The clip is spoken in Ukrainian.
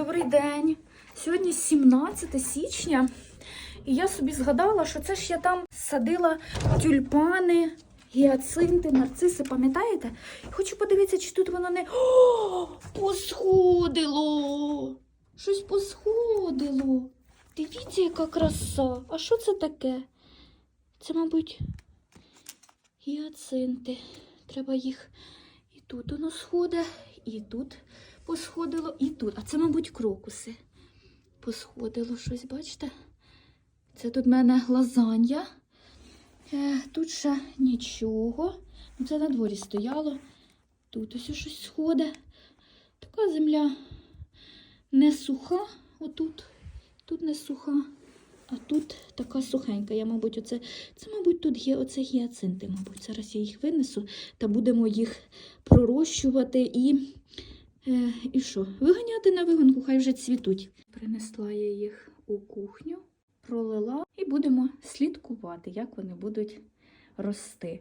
Добрий день. Сьогодні 17 січня, і я собі згадала, що це ж я там садила тюльпани, гіацинти, нарциси, пам'ятаєте? Хочу подивитися, чи тут воно не. О, посходило! Щось посходило. Дивіться, яка краса. А що це таке? Це, мабуть, гіацинти. Треба їх тут воно сходить, і тут посходило, і тут. А це, мабуть, крокуси. Посходило щось, бачите? Це тут в мене лазанья. Е, тут ще нічого. Ну, Це на дворі стояло. Тут ось щось сходить. Така земля не суха, отут. Тут не суха, а тут така сухенька. Я, мабуть, оце, це, мабуть, тут є оце гіацинти, мабуть. Зараз я їх винесу та будемо їх пророщувати і, е, і що? Виганяти на вигонку, хай вже цвітуть. Принесла я їх у кухню, пролила і будемо слідкувати, як вони будуть рости.